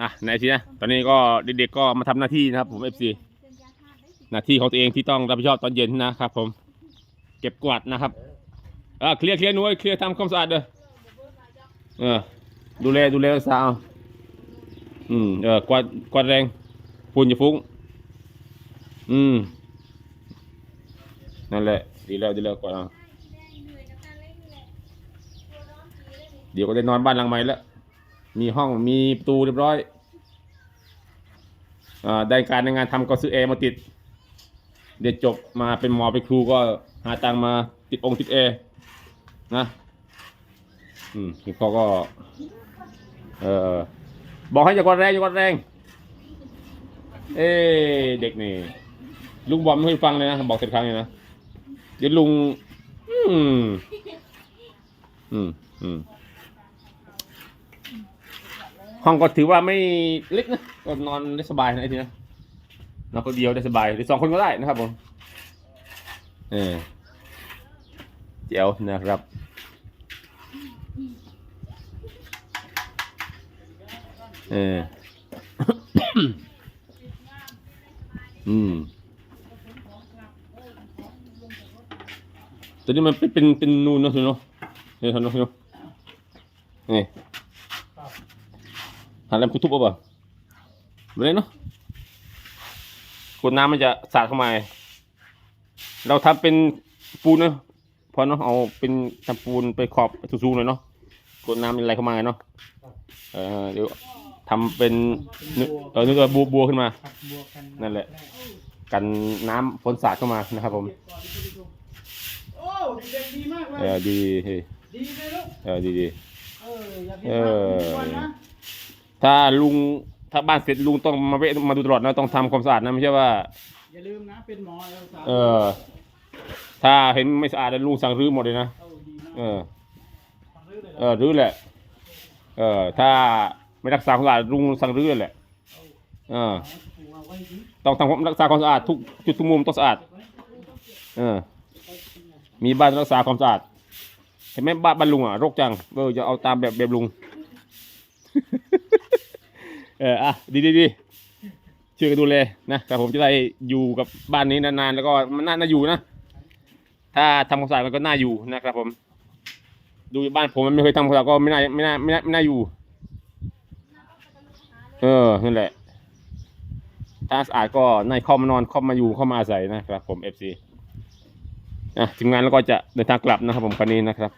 อะในทีนะ ตอนนี้ก็เด็กๆก็มาทำหน้าที่นะครับ ผมเอฟซีหน้าที่ของตัวเองที่ต้องรับผิดชอบตอนเย็นนะครับ ผม เก็บกวาดนะครับเออเคลียร์เคลียร์หน่วยเคลียร์ทำความสะอาดเด้อเออ ดูแลดูแลรักษาเอาอืมเออกวาดกวาดแรงฝุ่นอย่าฟุ้ง อืมนั่นแหละ ดีแล้วดีแล้วกวาดเอาเดี๋ยวก็ได้นอนบ้านหลังใหม่แล้ว มีห้องมีประตูเรียบร้อยอได้การในงานทำก็ซื้อแอร์มาติด เดี๋ยวจบมาเป็นหมอเป็นครูก็หาตังมาติดองค์ติดแอร์นะอืมคุณพ่อก็ เออบอกให้อย่ากดแรงอย่ากดแรง เอ้เด็กนี่ ลุงบอมไม่เคยฟังเลยนะ บอกเสร็จครั้งเลยนะเดี๋ยวลุง อืม อืมอืม ห้องก็ถือว่าไม่เล็กนะก็นอนได้สบายนะไอ้ทีนะนอนคนเดียวได้สบายหรือสองคนก็ได้นะครับผมเออเจ๋วนะครับเอออืมตัวนี้มันเป็นเป็นเป็นนูนเนอะเนาะเห็นเนาะเนาะ นี่หันแล้วคุณทุบเอาเปล่าไม่ได้เนาะขวดน้ำมันจะสาดเข้ามา เราทำเป็นปูนเนาะพอเนาะเอาเป็นทำปูนไปขอบสูงๆหน่อยเนาะขวดน้ำมันไหลเข้ามาเนาะเออเดี๋ยวทำเป็นเออนึกว่าบัวบัวขึ้นมา นั่นแหละ กันน้ำฝนสาดเข้ามานะครับผมโอ้เด็กๆดีมากเลเอยอดีเฮ้ยดีเออดีดีเอออยาผิดเอพลาดทุกวันนะ ถ้าลุงถ้าบ้านเสร็จลุงต้องมาเวะมาดูตลอดนะต้องทำความสะอาดนะไม่ใช่ว่า อย่าลืมนะเป็นหมอแล้วสาวเออ ถ้าเห็นไม่สะอาดแล้วลุงสั่งรื้อหมดเลยนะเออดีมากเออ ฟังรื่อเลยเออรื้อแหละ เออ ถ้าไม่รักษาความสะอาดลุงสั่งรื้อเลยแหละเออเอาไว้ดิต้องทำความรักษาความสะอาดทุกจุดทุกมุมต้องสะอาด เออ มีบ้านรักษาความสะอาด เห็นไหมบ้านบ้านลุงอะรกจังเออจะเอาตามแบบแบบลุง เอออะดีดีดีช่วยกันดูแลนะครับผมจะได้อยู่กับบ้านนี้นานๆแล้วก็มันน่าน่าอยู่นะถ้าทำความสะอาดมันก็น่าอยู่นะครับ ผม ดูบ้านผมมันไม่เคยทำความสะอาดก็ไม่น่าไม่น่าไม่น่าไม่น่าอยู่ เออนั่นแหละ ถ้าสะอาดก็นายเข้ามานอนเข้ามาอยู่เข้ามาอาศัยนะครับ ผมเอฟซีนะทีมงานแล้วก็จะเดินทางกลับนะครับ ผมคันนี้นะครับ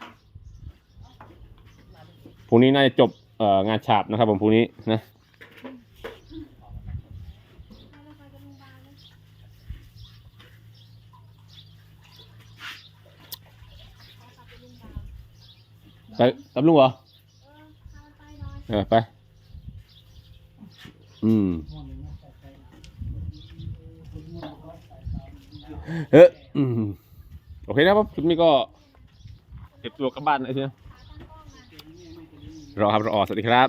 พรุ่งนี้น่าจะจบเอ่องานฉาบนะครับ ผมพรุ่งนี้นะ ไปกับลุงเหรอเออไป อืมเอออืมโอเคนะครับคุณนี่ก็เก็บตัวกลับบ้านเลยใช่ไหมรอครับรอสวัสดีครับ